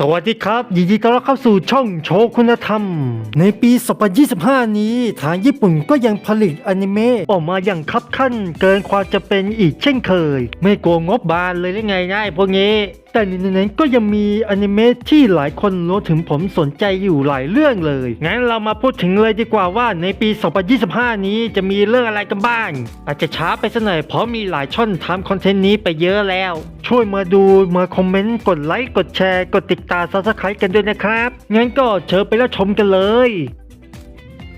สวัสดีครับ ยินดีต้อนรับเข้าสู่ช่องโชว์คุณธรรม ในปี 2025 นี้ ทางญี่ปุ่นก็ยังผลิตอนิเมะออกมาอย่างคับขั้น เกินความจะเป็นอีกเช่นเคย ไม่กลัวงบบานเลยได้ไงง่ายพวกนี้ แต่ในนั้นก็ยังมีอนิเมะที่หลายคนรวมถึงผมสนใจอยู่หลายเรื่องเลย งั้นเรามาพูดถึงเลยดีกว่าว่าในปี 2025 นี้จะมีเรื่องอะไรกันบ้าง อาจจะช้าไปสักหน่อยเพราะมีหลายช่องทำคอนเทนต์นี้ไปเยอะแล้ว ช่วยมาดูมาคอมเมนต์ กดไลค์ กดแชร์ กดติดตามซับสไครต์กันด้วยนะครับ งั้นก็เชิญไปแล้วชมกันเลย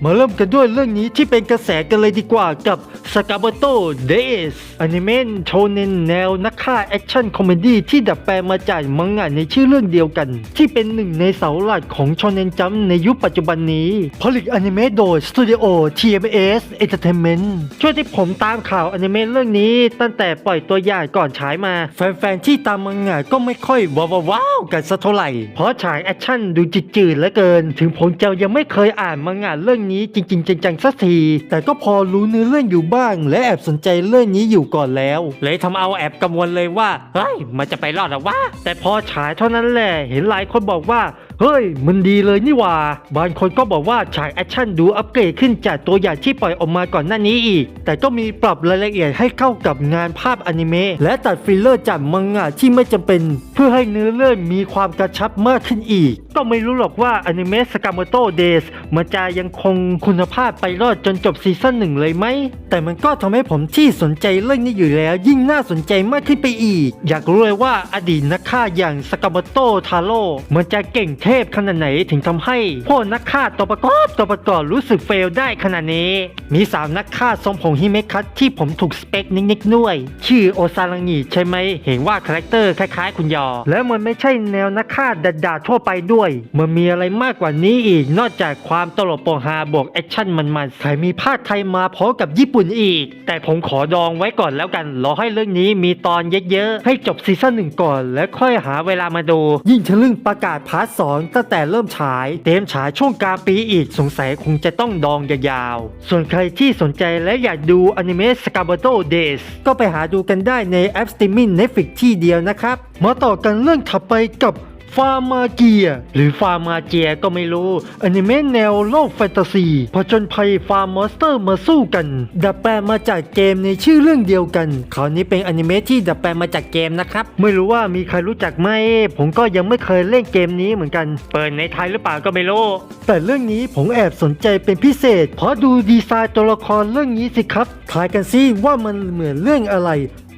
มาเริ่มกันด้วยเรื่องนี้ที่เป็นกระแสกันเลยดีกว่ากับ s a k a b o t o Days อนิเมะโชเนนแนวนักฆ่าแอคชั่นคอมเมดี้ที่ดัดแปลงมาจากมังงะในชื่อเรื่องเดียวกัน ที่เป็นหนึ่งในเสาหลักของโชเนนจัมในยุคปัจจุบันนี้ ผลิตอนิเมะโดยสตูดิโอ TMS Entertainment ช่วงที่ผมตามข่าวอนิเมะเรื่องนี้ตั้งแต่ปล่อยตัวอย่างก่อนฉายมา แฟนๆ ที่ตามมังงะก็ไม่ค่อยว้าวว้าวกันสักเท่าไหร่เพราะฉายแอคชั่นดูจืดๆเหลือเกิน ถึงผมจะยังไม่เคยอ่านมังงะเรื่องนี้จริง ๆ จังๆสักที แต่ก็พอรู้เนื้อเรื่องอยู่บ้าง และแอบสนใจเรื่องนี้อยู่ก่อนแล้ว เลยทำเอาแอบกังวลเลยว่าเฮ้ยมันจะไปรอดหรอวะแต่พอฉายเท่านั้นแหละเห็นหลายคนบอกว่าเฮ้ย มันดีเลยนี่ว่า บางคนก็บอกว่าฉากแอคชั่นดูอัปเกรดขึ้นจากตัวอย่างที่ปล่อยออกมาก่อนหน้านี้อีก แต่ก็มีปรับรายละเอียดให้เข้ากับงานภาพอนิเมะและตัดฟิลเลอร์จากมังงะที่ไม่จำเป็น เพื่อให้เนื้อเรื่องมีความกระชับมากขึ้นอีกก็ไม่รู้หรอกว่าอนิเมะสกามโตเดสมันจะยังคงคุณภาพไปรอดจนจบซีซั่นหนึ่งเลยไหม แต่มันก็ทำให้ผมที่สนใจเรื่องนี้อยู่แล้ว ยิ่งน่าสนใจมากขึ้นไปอีก อยากรู้เลยว่าอดีตนักฆ่าอย่างสกามโตทาโร่มันจะเก่งเทพขนาดไหนถึงทำให้พวกนักฆ่าตัวประกอบตัวประกอบรู้สึกเฟลได้ขนาดนี้ มีสามนักฆ่าทรงผมฮิเมคัตที่ผมถูกสเปคนิกๆด้วย ชื่อโอซาลังิใช่ไหมเห็นว่าคาแรคเตอร์คล้ายๆ คุณยอ และมันไม่ใช่แนวนักฆ่าดัดๆทั่วไปด้วยมันมีอะไรมากกว่านี้อีก นอกจากความตลกโปงฮาบวกแอคชั่นมันๆแถมมีภาคไทยมาพร้อมกับญี่ปุ่นอีก แต่ผมขอดองไว้ก่อนแล้วกัน รอให้เรื่องนี้มีตอนเยอะๆ ให้จบซีซั่นหนึ่งก่อน แล้วค่อยหาเวลามาดู ยิ่งทะลึ่งประกาศพาร์ทสองตั้งแต่เริ่มฉาย เต็มฉายช่วงกลางปีอีกสงสัยคงจะต้องดองยาวๆ ส่วนใครที่สนใจและอยากดูอนิเมะสกา b โตเดสก็ไปหาดูกันได้ในแอปสตรีมมิ่ง Netflix ที่เดียวนะครับ มาต่อกันเรื่องถัดไปกับ ฟาร์มาเกีย หรือฟาร์มาเจียก็ไม่รู้อนิเมะแนวโลกแฟนตาซีผจญภัยฟาร์มอนสเตอร์มาสู้กัน ดัดแปลงมาจากเกมในชื่อเรื่องเดียวกันคราวนี้เป็นอนิเมะที่ดัดแปลงมาจากเกมนะครับ ไม่รู้ว่ามีใครรู้จักไหม ผมก็ยังไม่เคยเล่นเกมนี้เหมือนกัน เปิดในไทยหรือเปล่าก็ไม่รู้ แต่เรื่องนี้ผมแอบสนใจเป็นพิเศษ เพราะดูดีไซน์ตัวละครเรื่องนี้สิครับทายกันซิว่ามันเหมือนเรื่องอะไร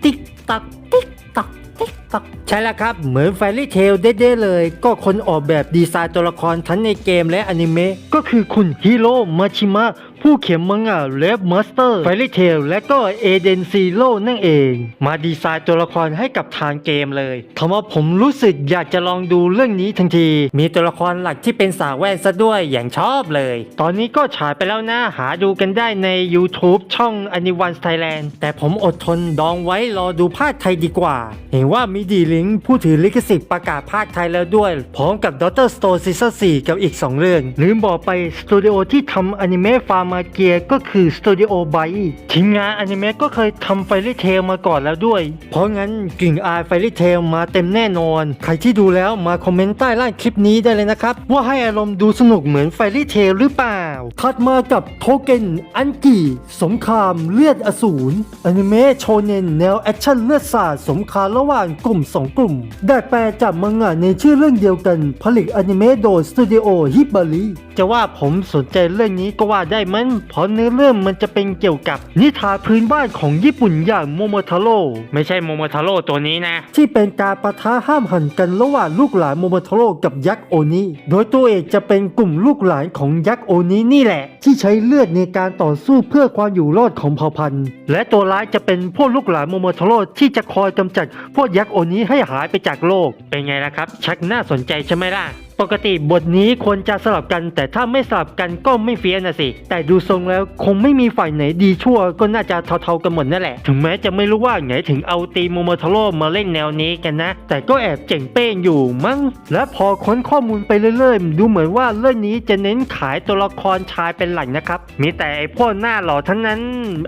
ติ๊กตักติ๊กตัก ฟักใช่แล้วครับ เหมือนแฟรี่เทลเด้ๆเลย ก็คนออกแบบดีไซน์ตัวละครทั้งในเกมและอนิเมะก็คือคุณฮิโร่มาชิมะ ผู้เขียนมังงะเลฟมาสเตอร์แฟรี่เทลและก็เอเดนซีโร่นั่นเอง มาดีไซน์ตัวละครให้กับทางเกมเลยทำให้ผมรู้สึกอยากจะลองดูเรื่องนี้ทันที มีตัวละครหลักที่เป็นสาวแว่นซะด้วยอย่างชอบเลย ตอนนี้ก็ฉายไปแล้วนะ หาดูกันได้ใน YouTube ช่อง a n i v a n Thailand แต่ผมอดทนดองไว้รอดูภาคไทยดีกว่า เห็นว่ามีดีลิงผู้ถือลิขสิทธิ์ประกาศภาคไทยแล้วด้วย พร้อมกับ Doctor Stone Season 4 กับอีก 2 เรื่อง ลืมบอกไปสตูดิโอที่ทำอนิเมะฟาร์มมาเกียก็คือสตูดิโอไบทีมงานอนิเมะก็เคยทำไฟรี่เทลมาก่อนแล้วด้วย เพราะงั้นกลิ่นอายไฟรี่เทลมาเต็มแน่นอน ใครที่ดูแล้วมาคอมเมนต์ใต้ล่างคลิปนี้ได้เลยนะครับ ว่าให้อารมณ์ดูสนุกเหมือนไฟรี่เทลหรือเปล่า ถัดมากับโทเกนอันกิสงครามเลือดอสูรอนิเมะโชเนนแนวแอคชั่นเลือดสาดสงคามระหว่างกลุ่ม 2 กลุ่ม ได้แปลจากมังงะในชื่อเรื่องเดียวกัน ผลิตอนิเมะโดยสตูดิโอฮิบาริจะว่าผมสนใจเรื่องนี้ก็ว่าได้มั้งเพราะเนื้อเรื่องมันจะเป็นเกี่ยวกับนิทานพื้นบ้านของญี่ปุ่นอย่างโมโมทาโร่ไม่ใช่โมโมทาโร่ตัวนี้นะ ที่เป็นการประทะห้ามหันกันระหว่างลูกหลานโมโมทาโร่กับยักษ์โอนิโดยตัวเอกจะเป็นกลุ่มลูกหลานของยักษ์โอนินี่แหละ ที่ใช้เลือดในการต่อสู้เพื่อความอยู่รอดของเผ่าพันธุ์ และตัวร้ายจะเป็นพวกลูกหลานโมโมทาโร่ที่จะคอยกำจัดพวกยักษ์โอนิให้หายไปจากโลกเป็นไงล่ะครับ ชักน่าสนใจใช่ไหมล่ะปกติบทนี้ควรจะสลับกัน แต่ถ้าไม่สลับกันก็ไม่เฟี้ยนะสิ แต่ดูทรงแล้วคงไม่มีฝ่ายไหนดีชั่วก็น่าจะเท่าๆกันหมดนั่นแหละ ถึงแม้จะไม่รู้ว่าไงถึงเอาตีโมโมทโร่มาเล่นแนวนี้กันนะ แต่ก็แอบเจ๋งเป้งอยู่มั้ง และพอค้นข้อมูลไปเรื่อยๆ ดูเหมือนว่าเรื่องนี้จะเน้นขายตัวละครชายเป็นหลักนะครับ มีแต่ไอ้พวกหน้าหล่อทั้งนั้น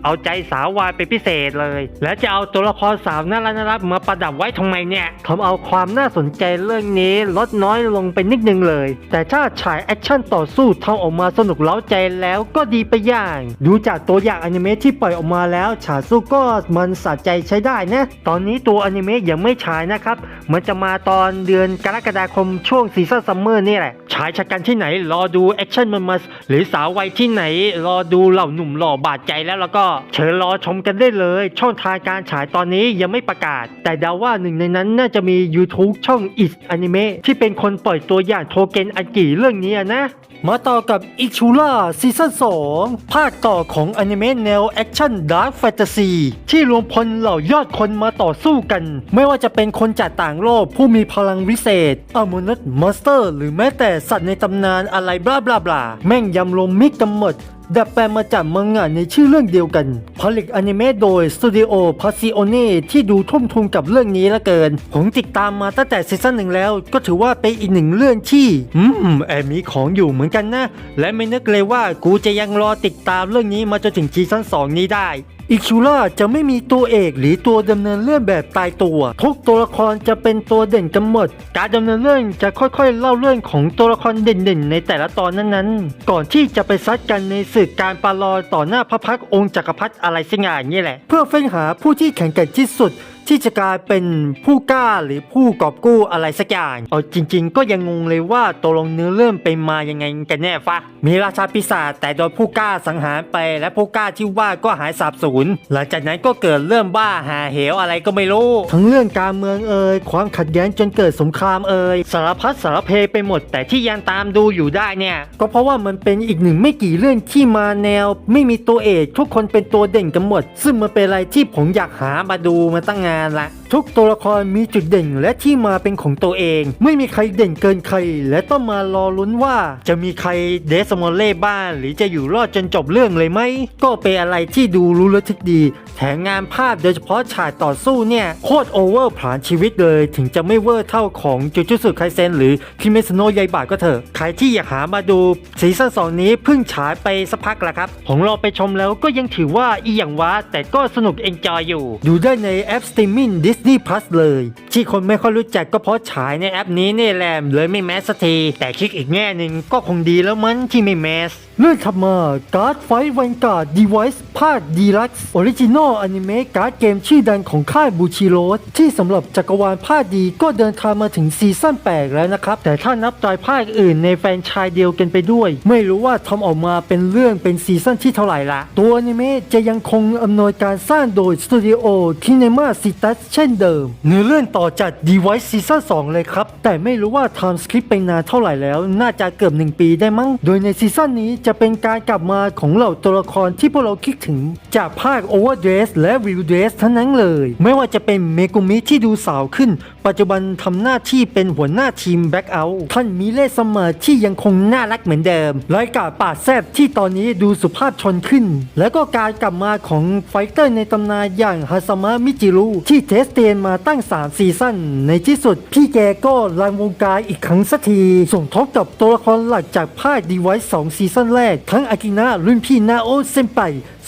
เอาใจสาววายเป็นพิเศษเลย และจะเอาตัวละครสาวน่ารักน่ารักมาประดับไว้ทำไมเนี่ยทำเอาความน่าสนใจเรื่องนี้ลดน้อยลงไปนิดนึงเลย แต่ถ้าฉายแอคชั่นต่อสู้ทำออกมาสนุกเล้าใจแล้วก็ดีไปอย่าง ดูจากตัวอย่างอนิเมะที่ปล่อยออกมาแล้วฉากสู้ก็มันสะใจใช้ได้นะ ตอนนี้ตัวอนิเมะยังไม่ฉายนะครับ มันจะมาตอนเดือนกรกฎาคมช่วงซีซั่นซัมเมอร์นี่แหละ ฉายชะกันที่ไหนรอดูแอคชั่นมันมาหรือสาววัยที่ไหน รอดูเหล่าหนุ่มหล่อบาดใจแล้วแล้วก็เชิญรอชมกันได้เลย ช่องทางการฉายตอนนี้ยังไม่ประกาศ แต่เดาว่าหนึ่งในนั้นน่าจะมี YouTube ช่อง Is Anime ที่เป็นคนปล่อยตัวอย่างโทเกนอันกี่เรื่องนี้นะ มาต่อกับอิชูล่าซีซั่น2 ภาคต่อของอนิเมะแนวแอคชั่นดาร์คแฟนตาซีที่รวมพลเหล่ายอดคนมาต่อสู้กัน ไม่ว่าจะเป็นคนจากต่างโลกผู้มีพลังวิเศษอมนุษย์มอนสเตอร์ หรือแม้แต่สัตว์ในตำนานอะไรบลาบลาบลาแม่งยำลงมิกกันหมด ดัดแปลงมาจากมังงะในชื่อเรื่องเดียวกันผลิตอนิเมะโดยสตูดิโอพาซิโอเน่ที่ดูทุ่มทุนกับเรื่องนี้ละเกิน ผมติดตามมาตั้งแต่ซีซั่นหนึ่งแล้ว ก็ถือว่าเป็นอีกหนึ่งเรื่องที่อืมแอบมีของอยู่เหมือนกันนะ และไม่นึกเลยว่ากูจะยังรอติดตามเรื่องนี้มาจนถึงซีซั่น2นี้ได้ อิคิล่าจะไม่มีตัวเอกหรือตัวดำเนินเรื่องแบบตายตัว ทุกตัวละครจะเป็นตัวเด่นกันหมด การดำเนินเรื่องจะค่อยๆ เล่าเรื่องของตัวละครเด่นๆ ในแต่ละตอนนั้นๆ ก่อนที่จะไปซัดกันในศึกการปาลอยต่อหน้าพระพักองค์จักรพรรดิอะไรสักอย่างนี่แหละ เพื่อเฟ้นหาผู้ที่แข็งแกร่งที่สุด ที่จะกลายเป็นผู้กล้าหรือผู้กอบกู้อะไรสักอย่างเอาจริง ๆ ก็ยังงงเลยว่าตกลงเนื้อเรื่องเป็นมายังไงกันแน่ฟะมีราชาปีศาจแต่โดนผู้กล้าสังหารไป และผู้กล้าที่ว่าก็หายสาบสูญหลังจากนั้นก็เกิดเรื่องบ้าหาเหวอะไรก็ไม่รู้ ทั้งเรื่องการเมืองเอ่ยความขัดแย้งจนเกิดสงครามเอ่ยสารพัดสารเพไปหมด แต่ที่ยังตามดูอยู่ได้เนี่ยก็เพราะว่ามันเป็นอีกหนึ่งไม่กี่เรื่องที่มาแนว ไม่มีตัวเอกทุกคนเป็นตัวเด่นกันหมด ซึ่งมันเป็นอะไรที่ผมอยากหามาดูมาตั้งงานละทุกตัวละครมีจุดเด่นและที่มาเป็นของตัวเอง ไม่มีใครเด่นเกินใคร และต้องมารอลุ้นว่า จะมีใครเดสมอลเล่บ้างหรือจะอยู่รอดจนจบเรื่องเลยไหม ก็เป็นอะไรที่ดูรู้ระทึกดี แถมงานภาพโดยเฉพาะฉากต่อสู้เนี่ย โคตรโอเวอร์ผลานชีวิตเลย ถึงจะไม่เวอร์เท่าของจูจูสุไคเซนหรือคิเมสโนะยายบาก็เถอะใครที่อยากหามาดูซีซั่นสองนี้เพิ่งฉายไปสักพักแล้วครับผมรอไปชมแล้วก็ยังถือว่าอีอย่างวะแต่ก็สนุกเอนจอยอยู่ ดูได้ในแอปสตรีมมิ่ง Disney Plus เลย ที่คนไม่ค่อยรู้จักก็เพราะฉายในแอปนี้นี่แหละเลยไม่แมสสักทีแต่คิดอีกแง่หนึ่งก็คงดีแล้วมั้งที่ไม่แมสเลื่อนถัดมาการ์ดไฟแวนการ์ดดีไวส์ภาคดีลักซ์ออริจินอลอนิเมะการ์ดเกมชื่อดังของค่ายบูชิโรสที่สำหรับจักรวาลภาคดีก็เดินทางมาถึงซีซั่น8แล้วนะครับแต่ถ้านับตายภาคอื่นในแฟนชายเดียวกันไปด้วย ไม่รู้ว่าทำออกมาเป็นเรื่องเป็นซีซั่นที่เท่าไหร่ละตัวอนิเมะจะยังคงอำนวยการสร้างโดยสตูดิโอคิน e มาซิตัสเช่นเดิม เนื้อเรื่องต่อจากดีไวส์ซีซั่น2เลยครับ แต่ไม่รู้ว่าทำสคริปต์ไปนานเท่าไหร่แล้ว น่าจะเกือบหนึ่งปีได้มั้ง โดยในซีซั่นนี้จะเป็นการกลับมาของเหล่าตัวละครที่พวกเราคิดถึง จากภาค Overdress และ Real Dress ทั้งนั้นเลย ไม่ว่าจะเป็นเมกุมิที่ดูสาวขึ้น ปัจจุบันทำหน้าที่เป็นหัวหน้าทีมแบ็กเอาท์ท่านมิเลสเมอที่ยังคงน่ารักเหมือนเดิมรายกาปาแซบที่ตอนนี้ดูสุภาพชนขึ้น แล้วก็การกลับมาของไฟเตอร์ในตำนานอย่างฮาซามะมิจิรุที่เทสเตียนมาตั้ง 3 ซีซั่นในที่สุดพี่แกก็ลังวงการอีกครั้งสักทีส่งทบกับตัวละครหลักจากภาคดีไวส์2ซีซั่นแรก ทั้งอากินะรุ่นพี่นาโอเซนไป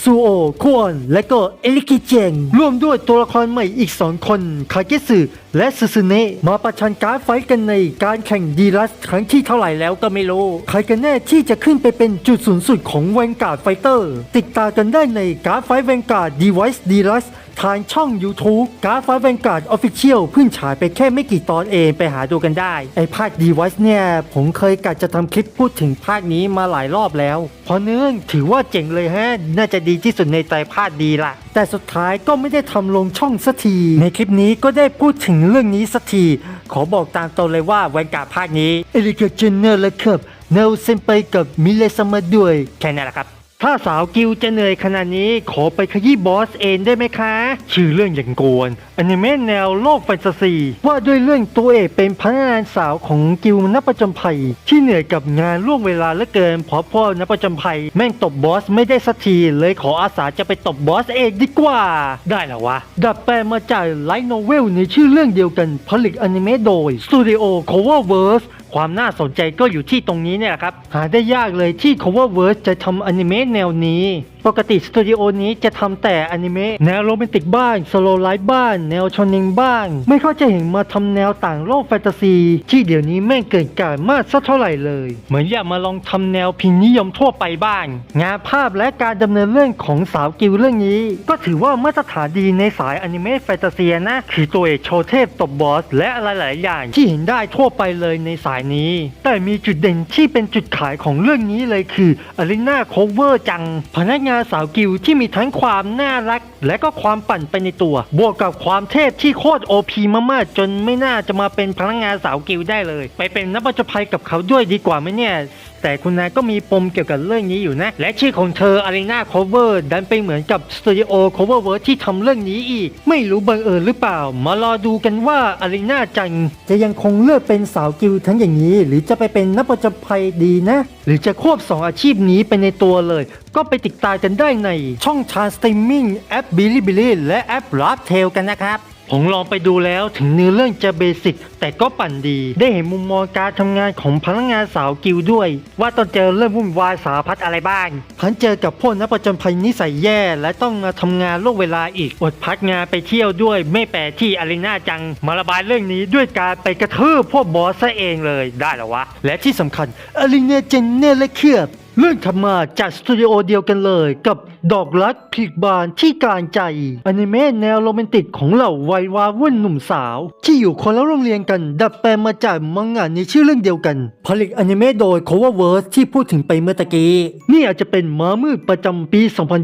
ซูโอคุอนและก็เอลิกิเจงร่วมด้วยตัวละครใหม่อีก 2 คน คาเกสึและซึซึเนะมาประชันการไฟท์กันในการแข่งดีลัสครั้งที่เท่าไหร่แล้วก็ไม่รู้ ใครกันแน่ที่จะขึ้นไปเป็นจุดสูงสุดของแวนการ์ดไฟเตอร์ ติดตามกันได้ในการไฟแวนการ์ดดีไวส์ดีลัส ทางช่อง YouTube การ์ดฟ้าแวนการ์ดออฟฟิเชียลเพิ่งฉายไปแค่ไม่กี่ตอนเองไปหาดูกันได้ ไอภาค Device เนี่ย ผมเคยกะจะทำคลิปพูดถึงภาคนี้มาหลายรอบแล้ว เพราะเนื่องถือว่าเจ๋งเลยฮะ น่าจะดีที่สุดในไตรภาคดีละแต่สุดท้ายก็ไม่ได้ทำลงช่องสักที ในคลิปนี้ก็ได้พูดถึงเรื่องนี้สักที ขอบอกตามตรงเลยว่าแวนการ์ดภาคนี้เอลิกาเจเนอร์และครับเนลเซนไปกับมิเลสมาด้วยแค่นั้นแหละครับ ถ้าสาวกิวจะเหนื่อยขนาดนี้ขอไปขยี้บอสเองได้ไหมคะ ชื่อเรื่องอย่างกวนอนิเมะแนวโลกแฟนตาซี ว่าด้วยเรื่องตัวเอกเป็นพนักงานสาวของกิวนักประจนภัย ที่เหนื่อยกับงานล่วงเวลาเหลือเกินเพราะพ่อนักประจนภัย แม่งตบบอสไม่ได้สักทีเลยขออาสาจะไปตบบอสเองดีกว่า ได้แล้ววะ ดัดแปลงมาจากไลท์โนเวลในชื่อเรื่องเดียวกันผลิตอนิเมะโดย Studio Coververse คว ความน่าสนใจก็อยู่ที่ตรงนี้เนี่ยแหละครับ หาได้ยากเลยที่ Coververse จะทำอนิเมะแนวนี้ ปกติสตูดิโอนี้จะทำแต่อนิเมะแนวโรแมนติกบ้างสโลไลฟ์บ้างแนวชนนิงบ้าง ไม่ค่อยจะเห็นมาทำแนวต่างโลกแฟนตาซี ที่เดี๋ยวนี้แม่งเกินกาดมากสักเท่าไหร่เลย เหมือนอยากมาลองทำแนวพิมพ์นิยมทั่วไปบ้าง งานภาพและการดำเนินเรื่องของสาวกิวเรื่องนี้ ก็ถือว่ามาตรฐานดีในสายอนิเมะแฟนตาซีนะคือตัวเอกโชเทพตบบอสและอะไรหลายอย่างที่เห็นได้ทั่วไปเลยในสายนี้ แต่มีจุดเด่นที่เป็นจุดขายของเรื่องนี้เลยคืออลิน่าโคเวอร์จังพนักงานสาวกิวที่มีทั้งความน่ารัก และก็ความปั่นไปในตัว บวกกับความเทพที่โคตรโอพีมากๆจนไม่น่าจะมาเป็นพนักงานสาวกิวได้เลย ไปเป็นนักบัจภัยกับเขาด้วยดีกว่าไหมเนี่ย แต่คุณนายก็มีปมเกี่ยวกับเรื่องนี้อยู่นะ และชื่อของเธออารีนาโคเวอร์ดันไปเหมือนกับสตูดิโอโคเวอร์เวิร์ที่ทำเรื่องนี้อีก ไม่รู้บังเอิญหรือเปล่า มารอดูกันว่าอารีนาจัง จะยังคงเลือกเป็นสาวกิลทั้งอย่างนี้ หรือจะไปเป็นนักประจภัยดีนะ หรือจะควบสองอาชีพนี้ไปในตัวเลย ก็ไปติดตามกันได้ในช่องทางสตรีมมิ่งแอปบิลิบิลิและแอปรับเทลกันนะครับ ผมลองไปดูแล้วถึงเนื้อเรื่องจะเบสิกแต่ก็ปั่นดี ได้เห็นมุมมองการทำงานของพนักงานสาวกิลด้วย ว่าต้องเจอเรื่องวุ่นวายสารพัดอะไรบ้างพันเจอกับพวกนักประจนภัยนิสัยแย่และต้องมาทำงานล่วงเวลาอีกอดพักงานไปเที่ยวด้วย ไม่แปลที่อารีนาจัง มาระบายเรื่องนี้ด้วยการไปกระทืบพวกบอสซะเองเลยได้หรอวะ และที่สำคัญอารีนาจังเนรเคลือบ เรื่องทำมาจากสตูดิโอเดียวกันเลยกับดอกรักพลิกบานที่กลางใจอนิเมะแนวโรแมนติกของเหล่าวัยวาวุ่นหนุ่มสาว ที่อยู่คนละโรงเรียนกันดัดแปลงมาจากมังงะในชื่อเรื่องเดียวกัน ผลิตอนิเมะโดย Coververse ที่พูดถึงไปเมื่อตะกี้ นี่อาจจะเป็นม้ามืดประจำปี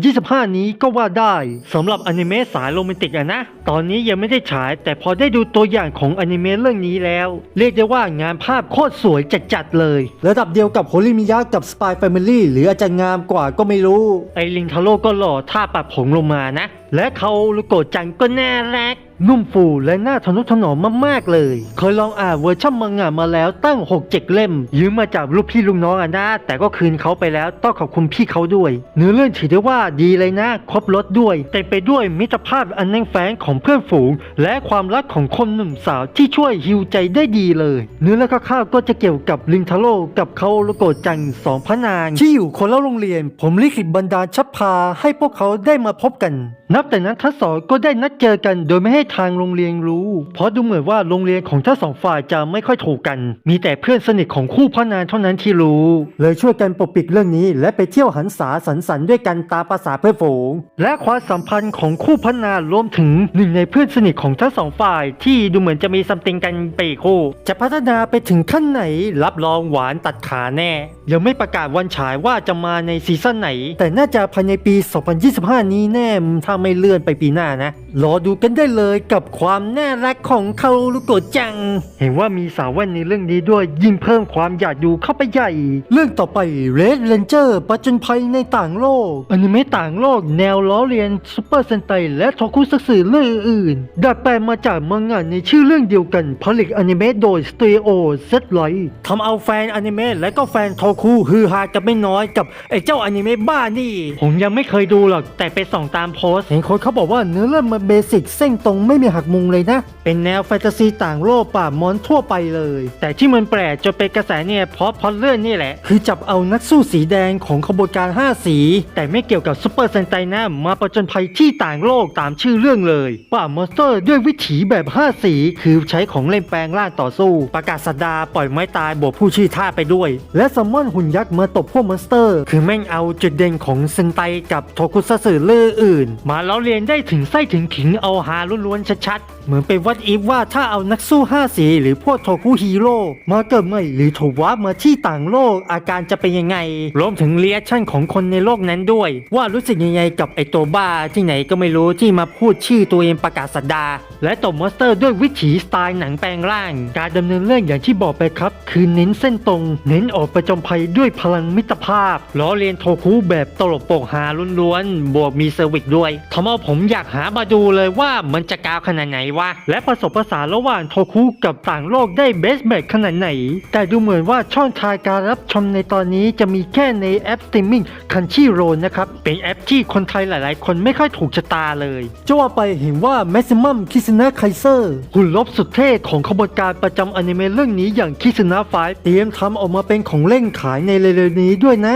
2025 นี้ก็ว่าได้สำหรับอนิเมะสายโรแมนติกอะนะ ตอนนี้ยังไม่ได้ฉาย แต่พอได้ดูตัวอย่างของอนิเมะเรื่องนี้แล้ว เรียกได้ว่างานภาพโคตรสวยจัดๆเลย ระดับเดียวกับโฮลิมิยะกับ Spy ลี่หรืออาจารย์งามกว่าก็ไม่รู้ ไอลิงทาโร่ก็หล่อท่าปัดผมลงมานะ และเขาลูโกจังก็น่ารัก นุ่มฟูและน่าทนุถนอมมากๆเลย เคยลองอ่านเวอร์ชันมังงะมาแล้วตั้ง 6 7 เล่ม ยืมมาจากลูกพี่ลูกน้องอะนะ แต่ก็คืนเขาไปแล้วต้องขอบคุณพี่เขาด้วย เนื้อเรื่องถือได้ว่าดีเลยนะ ครบรถด้วยเต็มไปด้วยมิตรภาพอันแน่นแฟ้งของเพื่อนฝูง และความรักของคนหนุ่มสาวที่ช่วยฮิวใจได้ดีเลย เนื้อเรื่องคร่าวก็จะเกี่ยวกับลิงทาโร่กับเขาลูโกจังสองพระนาง ที่อยู่คนละโรงเรียน ผมลิขิตบันดาชับพาให้พวกเขาได้มาพบกัน นับแต่นั้นทั้งสองก็ได้นัดเจอกัน โดยไม่ให้ทางโรงเรียนรู้ เพราะดูเหมือนว่าโรงเรียนของทั้งสองฝ่ายจะไม่ค่อยถูกกัน มีแต่เพื่อนสนิทของคู่พระนางเท่านั้นที่รู้ เลยช่วยกันปกปิดเรื่องนี้ และไปเที่ยวหันษาสันสันด้วยกันตามภาษาเพื่อนฝูง และความสัมพันธ์ของคู่พระนางรวมถึงหนึ่งในเพื่อนสนิทของทั้งสองฝ่าย ที่ดูเหมือนจะมีซัมติงกันไปอีกคู่ จะพัฒนาไปถึงขั้นไหน รับรองหวานตัดขาแน่ยังไม่ประกาศวันฉายว่าจะมาในซีซั่นไหน แต่น่าจะภายในปี 2025 นี้แน่ถ้าไม่เลื่อนไปปีหน้านะ รอดูกันได้เลยกับความน่ารักของคารุโกะจัง เห็นว่ามีสาวแว่นในเรื่องนี้ด้วยยิ่งเพิ่มความอยากดูเข้าไปใหญ่ เรื่องต่อไป Red Ranger ประจนภัยในต่างโลกอนิเมะต่างโลกแนวล้อเลียนซูเปอร์เซนไตและโทคุซัตสึเรื่องอื่นดัดแปลงมาจากมังงะในชื่อเรื่องเดียวกันผลิตอนิเมะโดยสตูดิโอเซตไลท์ทำเอาแฟนอนิเมะและก็แฟนโทคุฮือฮากันไม่น้อยกับไอ้เจ้าอนิเมะบ้านี่ ผมยังไม่เคยดูหรอกแต่ไปส่องตามโพสต์เห็นคนเขาบอกว่าเนื้อเรื่องมันเบสิกเส้นตรงไม่มีหักมุมเลยนะ เป็นแนวแฟนตาซีต่างโลกป่ามอนทั่วไปเลย แต่ที่มันแปลกจนเป็นกระแสเนี่ยเพราะพล็อตเรื่องนี่แหละ คือจับเอานักสู้สีแดงของขบวนการ 5 สี แต่ไม่เกี่ยวกับซุปเปอร์เซนไตนะมาประจนภัยที่ต่างโลกตามชื่อเรื่องเลย ป่ามอนสเตอร์ด้วยวิถีแบบ 5 สี คือใช้ของเล่นแปลงร่างต่อสู้ ประกาศสัตดาปล่อยไม้ตายบวกผู้ชื่อท่าไปด้วย และซัมมอนหุ่นยักษ์มาตบพวกมอนสเตอร์ คือแม่งเอาจุดเด่นของเซนไตกับโทคุซัตสึเลื่ออื่น มาล้อเลียนได้ถึงไส้ถึงขิงเอาฮาล้วนๆชัดๆ เหมือนเป็นวัดอีฟว่าถ้าเอานักสู้ห้าสีหรือพวกโทคุฮีโร่มาเกิดใหม่หรือโถวาร์ปมาที่ต่างโลกอาการจะเป็นยังไง รวมถึงเรีแอคชั่นของคนในโลกนั้นด้วย ว่ารู้สึกยังไงกับไอตัวบ้าที่ไหนก็ไม่รู้ที่มาพูดชื่อตัวเองประกาศสัดาและตบมอนสเตอร์ด้วยวิถีสไตล์หนังแปลงร่าง การดำเนินเรื่องอย่างที่บอกไปครับ คือเน้นเส้นตรง เน้นออกประจมภัยด้วยพลังมิตรภาพล้อเลียนโทคุแบบตลกโปกฮาล้วนๆบวกมีเซอร์วิสด้วยทำเอาผมอยากหามาดููเลยว่ามันจะกาวขนาดไหนวะ และผสมผสานระหว่างโทคุกับต่างโลกได้เบสแมทขนาดไหน แต่ดูเหมือนว่าช่องทางการรับชมในตอนนี้จะมีแค่ในแอปสตรีมมิ่งคันชีโรนะครับ เป็นแอปที่คนไทยหลายๆ คนไม่ค่อยถูกชะตาเลยจะว่าไปเห็นว่า Maximum k i s u n a Kaiser หุ่นลบสุดเท่ของขบวนการประจำอนิเมะเรื่องนี้อย่าง k i s u n a 5เตรียมทำออกมาเป็นของเล่นขายในเร็วๆนี้ด้วยนะ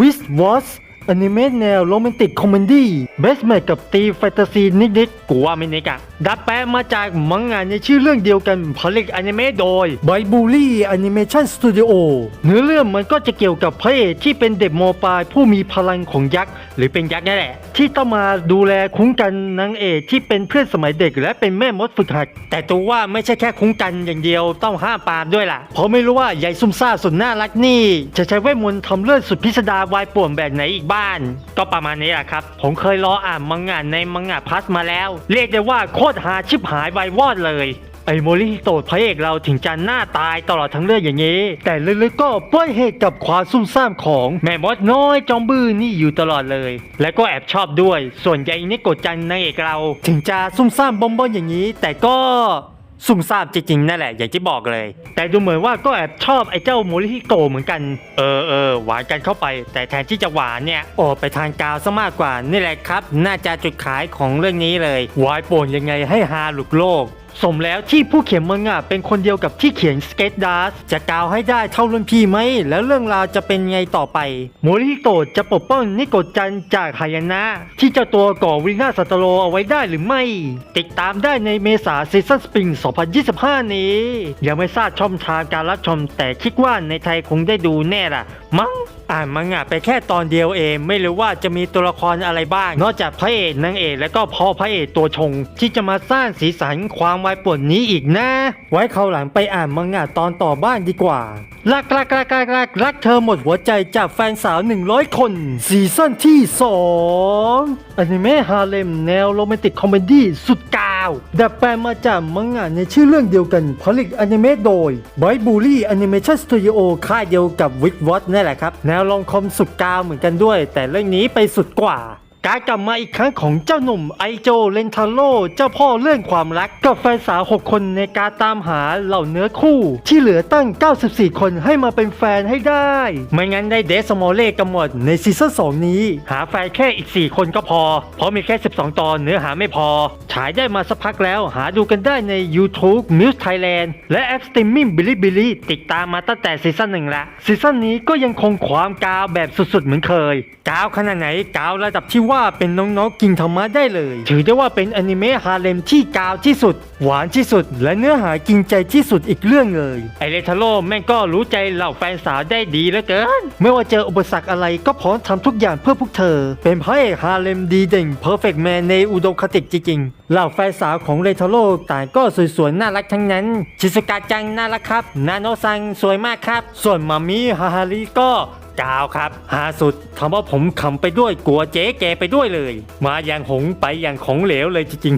w i s w a s อนิเมะแนวโรแมนติกคอมเมดี้เบสแมทกับตีแฟนตาซีนิดๆกูว่าไม่นิกอะดัดแปลงมาจากมังงะในชื่อเรื่องเดียวกันผลิตอนิเมะโดยไบบูลี่แอนิเมชันสตูดิโอเนื้อเรื่องมันก็จะเกี่ยวกับพระเอกที่เป็นเด็กมปลายผู้มีพลังของยักษ์ หรือเป็นยักษ์นั่แหละ ที่ต้องมาดูแลคุ้มกันนางเอกที่เป็นเพื่อนสมัยเด็กและเป็นแม่มดฝึกหัด แต่ตัวว่าไม่ใช่แค่คุ้มกันอย่างเดียวต้องห้ามปามด้วยล่ะ เพราะไม่รู้ว่าใหญ่ซุ่มซ่าสุดน่ารักนี่ จะใช้เวทมนต์ทำเลือดสุดพิสดารวายป่วงแบบไหนอีกบ้างน ก็ประมาณนี้แหละครับ ผมเคยรออ่านมังงะในมังงะพลัสมาแล้ว เรียกได้ว่าโคตรหาชิบหายไววอดเลยไอ้โมริโตะพระเอกเราถึงจะหน้าตายตลอดทั้งเรื่องอย่างนี้ แต่ลึกๆก็ป้วยเหตุกับความซุ่มซ่ามของแม่มดน้อยจอมบื้อนี่อยู่ตลอดเลย และก็แอบชอบด้วย ส่วนใหญ่นี่กดจันนางเอกเรา ถึงจะซุ่มซ่ามบอมบอนอย่างนี้ แต่ก็ ซุ่มซ่ามจริงๆนั่นแหละอย่างที่บอกเลย แต่ดูเหมือนว่าก็แอบชอบไอ้เจ้าโมริฮิโกะเหมือนกัน เออเออหวานกันเข้าไป แต่แทนที่จะหวานเนี่ยออกไปทางกาวซะมากกว่านี่แหละครับ น่าจะจุดขายของเรื่องนี้เลยวายป่วนยังไงให้ฮาหลุกโลก สมแล้วที่ผู้เขียนมังงะเป็นคนเดียวกับที่เขียนสเก็ตดาร์จะกาวให้ได้เท่ารุ่นพี่ไหม แล้วเรื่องราวจะเป็นไงต่อไปโมริฮิโตะจะปกป้องนิโกจันจากหายนะ ที่เจ้าตัวก่อวินาสัตโรเอาไว้ได้หรือไม่ ติดตามได้ในเมษาซีซั่นสปริง 2025 นี้ ยังไม่ทราบช่องทางการรับชมแต่คิดว่าในไทยคงได้ดูแน่ล่ะมั้งอ่านมังงะไปแค่ตอนเดียวเองไม่รู้ว่าจะมีตัวละครอะไรบ้าง นอกจากพระเอกนางเอกและก็พ่อพระเอกตัวชง ที่จะมาสร้างสีสันความวายป่วนนี้อีกนะ ไว้คราวหลังไปอ่านมังงะตอนต่อบ้านดีกว่ารักรักรักรักรักรักเธอหมดหัวใจจากแฟนสาว 100 คนซีซั่นที่2อนิเมะฮาเลมแนวโรแมนติกคอมเมดี้สุดกาวดัดแปลงมาจากมังงะในชื่อเรื่องเดียวกันผลิตอนิเมะโดยไบบูลี่แอนิเมชั่นสตูดิโอค่ายเดียวกับวิกวอตนี่แหละครับแนวลงคอมสุดกาวเหมือนกันด้วย แต่เรื่องนี้ไปสุดกว่า การกลับมาอีกครั้งของเจ้าหนุ่มไอโจเลนทาโร่เจ้าพ่อเรื่องความรักกับแฟนสาว 6 คนในการตามหาเหล่าเนื้อคู่ ที่เหลือตั้ง 94 คนให้มาเป็นแฟนให้ได้ ไม่งั้นได้เดสโมเล่กันหมดในซีซั่น2นี้ หาแฟนแค่อีก 4 คนก็พอ เพราะมีแค่ 12 ตอนเนื้อหาไม่พอ ฉายได้มาสักพักแล้วหาดูกันได้ใน YouTube Muse Thailand และแอปสตรีมมิ่งบิลิบิลิติดตามมาตั้งแต่ซีซั่นหนึ่งละซีซั่นนี้ก็ยังคงความกาวแบบสุดๆเหมือนเคยกาวขนาดไหนกาวระดับที่ว่าว่าเป็นน้องๆกินธรรมะได้เลย ถือได้ว่าเป็นอนิเมะฮาเลมที่กาวที่สุด หวานที่สุด และเนื้อหากินใจที่สุดอีกเรื่องเลยไอเลทาโร่แม่งก็รู้ใจเหล่าแฟนสาวได้ดีเหลือเกิน ไม่ว่าเจออุปสรรคอะไรก็พร้อมทำทุกอย่างเพื่อพวกเธอ เป็นพระเอกฮาเลมดีเด่นเพอร์เฟกแมนในอุดมคติจริงๆเหล่าแฟนสาวของเลทาโร่ต่างก็สวยๆน่ารักทั้งนั้น ชิสกาจังน่ารักครับ นาโนซังสวยมากครับ ส่วนมามิฮาฮาริก็ กาวครับหาสุดทำว่าผมขำไปด้วยกลัวเจ๊แกไปด้วยเลย มาอย่างหงไปอย่างของเหลวเลยจริง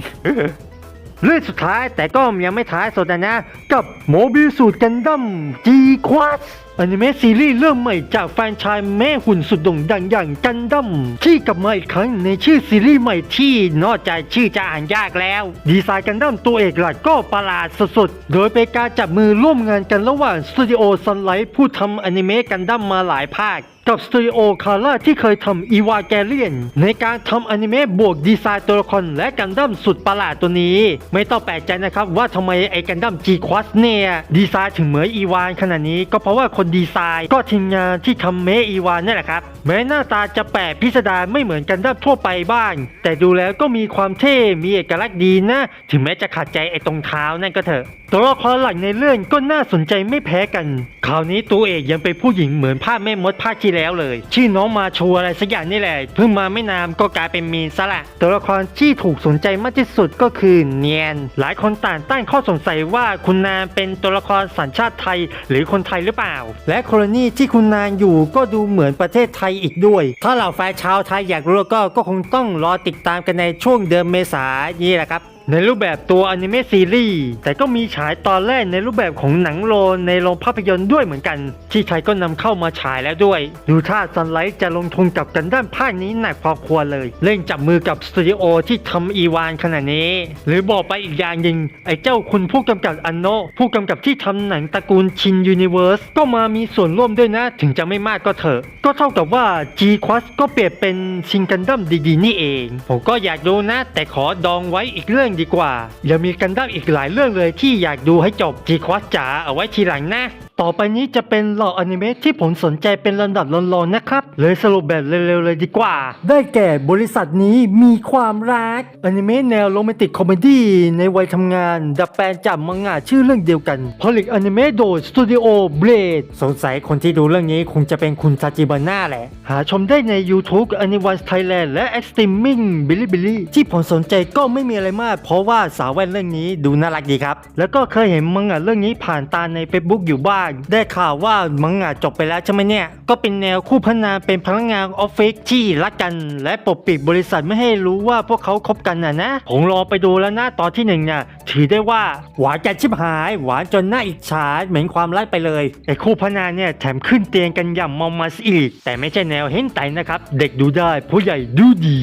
ๆเรื่องสุดท้ายแต่ก็ยังไม่ท้ายสุดนะนะ กับโมบิลสูตรกันดั้มจีควาส อนิเมะซีรีส์เรื่องใหม่จากแฟนชายแม่หุ่นสุดโด่งดังอย่างกันดั้มที่กลับมาอีกครั้งในชื่อซีรีส์ใหม่ที่นอกจากชื่อจะอ่านยากแล้ว ดีไซน์กันดั้มตัวเอกหลักก็ประหลาดสุดๆ โดยเป็นการจับมือร่วมงานกันระหว่างสตูดิโอซันไลท์ผู้ทำอนิเมะกันดั้มมาหลายภาคกับสตูดิโอคาร่าที่เคยทำอีวาแกเลียนในการทำอนิเมะบวกดีไซน์ตัวละครและกันดั้มสุดประหลาดตัวนี้ ไม่ต้องแปลกใจนะครับว่าทำไมไอ้กันดั้มจีคว s เนี่ยดีไซน์ถึงเหมือนอีวานขนาดนี้ ก็เพราะว่าคนดีไซน์ก็ทีมงานที่ทำเมอีวานนี่แหละครับแม้หน้าตาจะแปลกพิสดารไม่เหมือนกันด้านทั่วไปบ้าง แต่ดูแล้วก็มีความเท่มีเอกลักษณ์ดีนะ ถึงแม้จะขัดใจไอ้ตรงเท้านั่นก็เถอะ ตัวละครหลักในเรื่องก็น่าสนใจไม่แพ้กัน คราวนี้ตัวเอกยังเป็นผู้หญิงเหมือนภาพแม่มดภาคที่แล้วเลย ชื่อน้องมาโชอะไรสักอย่างนี่แหละ เพิ่งมาไม่นานก็กลายเป็นมีนซะละ ตัวละครที่ถูกสนใจมากที่สุดก็คือเนียน หลายคนต่างตั้งข้อสงสัยว่าคุณนานเป็นตัวละครสัญชาติไทยหรือคนไทยหรือเปล่า และโคโลนีที่คุณนานอยู่ก็ดูเหมือนประเทศไทยอีกด้วย ถ้าเหล่าแฟนชาวไทยอยากรู้ก็ก็คงต้องรอติดตามกันในช่วงเดือนเมษายนนี่แหละครับ ในรูปแบบตัวอนิเมะซีรีส์แต่ก็มีฉายตอนแรกในรูปแบบของหนังโรงในโรงภาพยนตร์ด้วยเหมือนกัน ที่ไทยก็นำเข้ามาฉายแล้วด้วย ดูท่าซันไลท์จะลงทุนกับกันด้านภาคนี้หนักพอควรเลย เล่นจับมือกับสตูดิโอที่ทำอีวานขนาดนี้ หรือบอกไปอีกอย่างหนึ่งไอ้เจ้าคุณผู้กำกับอันโนผู้กำกับที่ทำหนังตระกูลชินยูนิเวิร์สก็มามีส่วนร่วมด้วยนะ ถึงจะไม่มากก็เถอะ ก็เท่ากับว่า G q u a s ก็เปลี่ยนเป็นชินกันดั้มดีๆนี่เอง ผมก็อยากดูนะ แต่ขอดองไว้อีกเรื่องดีกว่ายังมีกันดั้มอีกหลายเรื่องเลยที่อยากดูให้จบ G q u a s จ๋าเอาไว้ทีหลังนะต่อไปนี้จะเป็นเหล่าอนิเมะที่ผมสนใจเป็นลำดับลอนๆนะครับ เลยสรุปแบบเร็วๆเลยดีกว่า ได้แก่บริษัทนี้มีความรักอนิเมะแนวโรแมนติกคอมเมดี้ในวัยทำงานดัดแปลงจากมังงะชื่อเรื่องเดียวกันผลิตอนิเมะโดยสตูดิโอเบลดสงสัยคนที่ดูเรื่องนี้คงจะเป็นคุณซาจิบาน่าแหละ หาชมได้ใน YouTube a n i v a n Thailand และ Extreming Bilibili ที่ผมสนใจก็ไม่มีอะไรมากเพราะว่าสาวแว่นเรื่องนี้ดูน่ารักดีครับ แล้วก็เคยเห็นมังงะเรื่องนี้ผ่านตาใน Facebook อยู่บ้าง ได้ข่าวว่ามังงะจบไปแล้วใช่ไหมเนี่ย ก็เป็นแนวคู่พนาเป็นพนักงานออฟฟิศที่รักกันและปกปิดบริษัทไม่ให้รู้ว่าพวกเขาคบกันน่ะนะ ผมรอไปดูแล้วนะตอนที่หนึ่งเนี่ยถือได้ว่าหวานกันชิบหาย หวานจนหน่าอิจฉาเหมือนความรักไปเลยไอ้คู่พนาเนี่ยแถมขึ้นเตียงกันอย่างมอมมัสอีก แต่ไม่ใช่แนวเห็นไตนะครับ เด็กดูได้ผู้ใหญ่ดูดี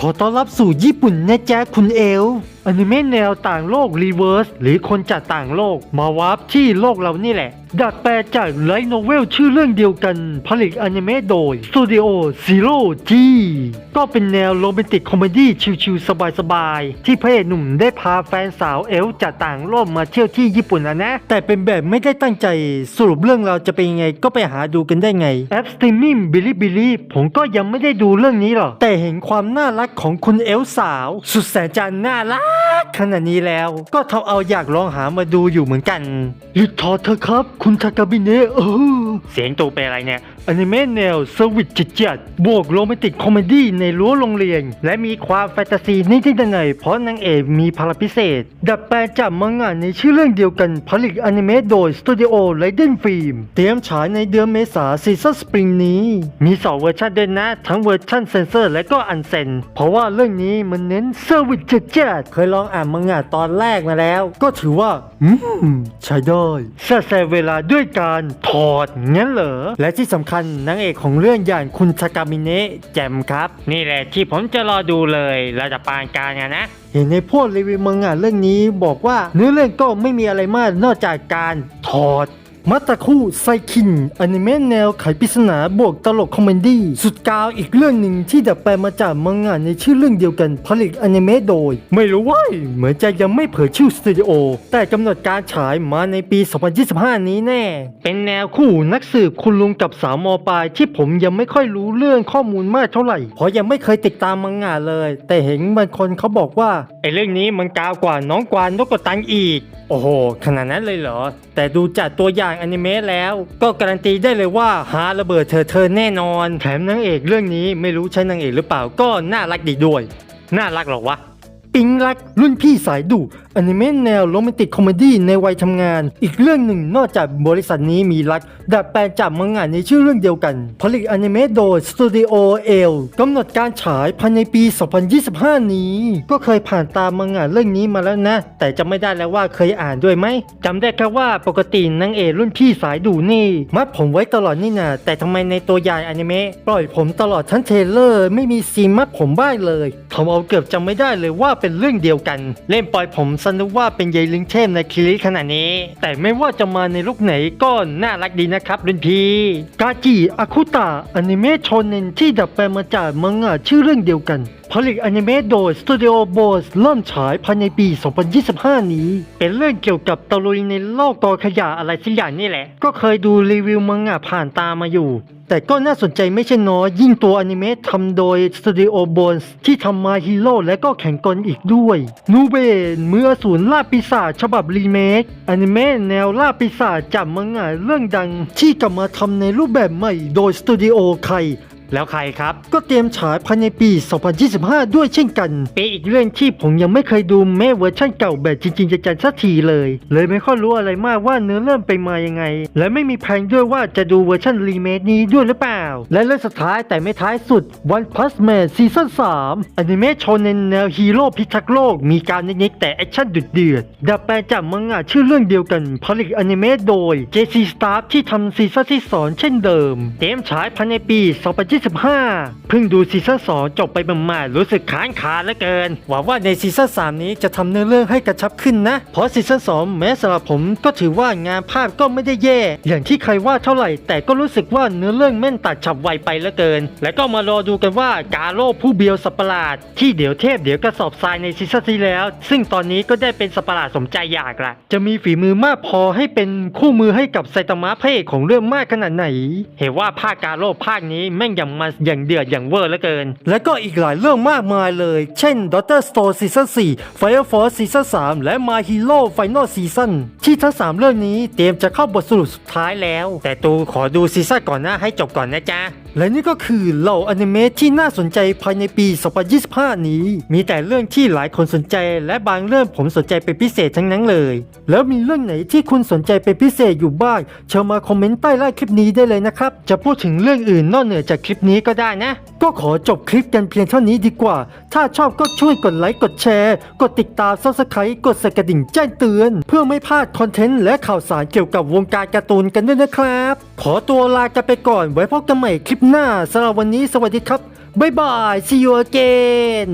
ขอต้อนรับสู่ญี่ปุ่นนะจ๊ะคุณเอลอนิเมะแนวต่างโลกรีเวิร์สหรือคนจากต่างโลก มาวาร์ปที่โลกเรานี่แหละ ดัดแปลจากไลท์โนเวลชื่อเรื่องเดียวกัน ผลิตอนิเมะโดยสตูดิโอซีโร่จีก็เป็นแนวโรแมนติกคอมเมดี้ชิลๆสบายๆ ที่พระเอกหนุ่มได้พาแฟนสาวเอลจากต่างโลกมาเที่ยวที่ญี่ปุ่นนะนะ แต่เป็นแบบไม่ได้ตั้งใจสรุปเรื่องเราวจะเป็นยังไงก็ไปหาดูกันได้ไง แอปสตรีมมิ่งบิลิบิลิผมก็ยังไม่ได้ดูเรื่องนี้หรอกแต่เห็นความน่ารักของคุณเอลสาว สุดแสนจะน่ารักขนาดนี้แล้ว ก็ทำเอาอยากลองหามาดูอยู่เหมือนกันหยุดทอดเถอะครับคุณคากาบิเนะเออเสียงตูเป็นอะไรเนี่ย อนิเมะแนวสวิตจิตจัดบวกโรแมนติกคอมเมดี้ในรั้วโรงเรียน และมีความแฟนตาซีนิดๆหน่อยๆเพราะนางเอกมีพลังพิเศษ ดัดแปลงจากมังงะในชื่อเรื่องเดียวกันผลิตอนิเมะโดยสตูดิโอไลเดนฟิล์มเตรียมฉายในเดือนเมษาซีซั่นสปริงนี้ มีสองเวอร์ชันด้วยนะ ทั้งเวอร์ชันเซนเซอร์และก็อันเซน เพราะว่าเรื่องนี้มันเน้นเซอร์วิสจัดจัดเคยลองอ่านมังงะตอนแรกมาแล้ว ก็ถือว่าอืมใช้ได้แซ่เวลาด้วยการถอดงั้นเหรอและที่สำคัญนางเอกของเรื่องอย่างคุณชากามิเนะแจมครับ นี่แหละที่ผมจะรอดูเลยเราจะปานการไงนะ เห็นในพวกรีวิวมังงะเรื่องนี้บอกว่าเนื้อเรื่องก็ไม่มีอะไรมากนอกจากการถอด มัตะคู่ไซคินอนิเมะแนวไขปริศนาบวกตลกคอมเมดี้สุดกาวอีกเรื่องหนึ่งที่ดัดแปลงมาจากมังงะในชื่อเรื่องเดียวกันผลิตอนิเมะโดย ไม่รู้ว่าเหมือนจะยังไม่เผยชื่อสตูดิโอ แต่กำหนดการฉายมาในปี 2025 นี้แน่ เป็นแนวคู่นักสืบคุณลุงกับสาวมอปลายที่ผมยังไม่ค่อยรู้เรื่องข้อมูลมากเท่าไหร่เพราะยังไม่เคยติดตามมังงะเลย แต่เห็นบางคนเขาบอกว่าไอ้เรื่องนี้มันกาวกว่าน้องกวานนกกระตังอีก อ้โห ขนาดนั้นเลยเหรอ แต่ดูจากตัวอย่างอนิเมะแล้ว ก็การันตีได้เลยว่าฮาระเบิดเธอเธอแน่นอน แถมนางเอกเรื่องนี้ไม่รู้ใช่นางเอกหรือเปล่าก็น่ารักดีด้วย น่ารักหรอวะ ปิงรัก รุ่นพี่สายดุอนิเมะแนวโรแมนติกคอมเมดี้ในวัยทำงาน อีกเรื่องหนึ่งนอกจากบริษัทนี้มีรักดัดแปลงจากมังงะในชื่อเรื่องเดียวกัน ผลิตอนิเมะโดยสตูดิโอเอลกำหนดการฉายภายในปี 2025 นี้ ก็เคยผ่านตามมังงะเรื่องนี้มาแล้วนะ แต่จำไม่ได้แล้วว่าเคยอ่านด้วยไหมจำได้แค่ว่าปกตินางเอกรุ่นพี่สายดุนี่ มัดผมไว้ตลอดนี่นะแต่ทำไมในตัวอย่อนิเมะปล่อยผมตลอดทั้งเทรลเลอร์ ไม่มีซีนมัดผมบ้างเลยทำเอาเกือบจำไม่ได้เลยว่าเป็นเรื่องเดียวกัน เล่นปล่อยผมสนึกว่าเป็นยายลิงเทพในคิริขนาดนี้ แต่ไม่ว่าจะมาในลุกไหนก็น่ารักดีนะครับรุ่นพี่กาจิอาคุตะอนิเมะโชเนนที่ดัดแปลงมาจากมังงะชื่อเรื่องเดียวกันผลิตอนิเมะโดยสตูดิโอโบสเริ่มฉายภายในปี 2025 นี้ เป็นเรื่องเกี่ยวกับตะลุยในโลกกอขยะอะไรสักอย่างนี่แหละ ก็เคยดูรีวิวมังงะผ่านตามาอยู่แต่ก็น่าสนใจไม่ใช่น้อยยิ่งตัวอนิเมะทำโดยสตูดิโอบนส์ที่ทำมาฮีโร่และก็แข่งกลอีกด้วยนูเบนเมื่อสูนล่าปีศาจฉบับรีเมคอนิเมะแนวล่าปีศาจจากมังงะเรื่องดัง ที่กลับมาทำในรูปแบบใหม่โดยสตูดิโอไค แล้วใครครับ ก็เตรียมฉายภายในปี 2025 ด้วยเช่นกัน เป็นอีกเรื่องที่ผมยังไม่เคยดูแม้เวอร์ชั่นเก่าแบบจริงๆจังๆสักทีเลย เลยไม่ค่อยรู้อะไรมากว่าเนื้อเรื่องไปมายังไง และไม่มีแผนด้วยว่าจะดูเวอร์ชันรีเมคนี้ด้วยหรือเปล่า และเรื่องสุดท้ายแต่ไม่ท้ายสุด One Punch Man ซีซั่น3อนิเมะโชเนนแนวฮีโร่พิทักษ์โลก มีการนิกๆแต่แอคชั่นดุเดือดดัดแปลงจากมังงะชื่อเรื่องเดียวกันผลิตอนิเมะโดย JC Staff ที่ทำซีซั่นที่สองเช่นเดิมเตรียมฉายภายในปี2025เพิ่งดูซีซั่น2จบไปประมาณรู้สึกขานขาเหลือเกิน หวังว่าในซีซั่น3นี้จะทำเนื้อเรื่องให้กระชับขึ้นนะ เพราะซีซั่น2แม้สำหรับผมก็ถือว่างานภาพก็ไม่ได้แย่ อย่างที่ใครว่าเท่าไหร่ แต่ก็รู้สึกว่าเนื้อเรื่องแม่นตัดฉับไวไปเหลือเกิน และก็มารอดูกันว่ากาโร่ผู้เบียวสัตว์ประหลาด ที่เดี๋ยวเทพเดี๋ยวกระสอบทรายในซีซั่นที่แล้ว ซึ่งตอนนี้ก็ได้เป็นสัตว์ประหลาดสมใจอยากละจะมีฝีมือมากพอให้เป็นคู่มือให้กับไซตามะพระเอกของเรื่องมากขนาดไหน เห็นว่าภาคกาโร่ภาคนี้แม่งอย่างมันอย่างเดือดอย่างเวอร์เหลือเกิน และก็อีกหลายเรื่องมากมายเลย เช่น Doctor Stone Season 4 Fire Force Season 3 และ My Hero Final Season ที่ทั้ง3เรื่องนี้เตรียมจะเข้าบทสรุปสุดท้ายแล้ว แต่ตูขอดูซีซั่นก่อนหน้าให้จบก่อนนะจ๊ะ และนี่ก็คือเหล่าอนิเมะที่น่าสนใจภายในปี 2025 นี้ มีแต่เรื่องที่หลายคนสนใจ และบางเรื่องผมสนใจเป็นพิเศษทั้งนั้นเลย แล้วมีเรื่องไหนที่คุณสนใจเป็นพิเศษอยู่บ้างเชิญมาคอมเมนต์ใต้ล่างคลิปนี้ได้เลยนะครับ จะพูดถึงเรื่องอื่นนอกเหนือจากคลิปนี้ก็ได้นะ ก็ขอจบคลิปกันเพียงเท่านี้ดีกว่า ถ้าชอบก็ช่วยกดไลค์กดแชร์ กดติดตามซับสไครต์กดสั่นกระดิ่งแจ้งเตือน เพื่อไม่พลาดคอนเทนต์และข่าวสารเกี่ยวกับวงการการ์ตูนกันด้วยนะครับ ขอตัวลากันไปก่อนไว้พบกันใหม่คลิปหน้าสำหรับวันนี้สวัสดีครับบ๊ายบาย see you again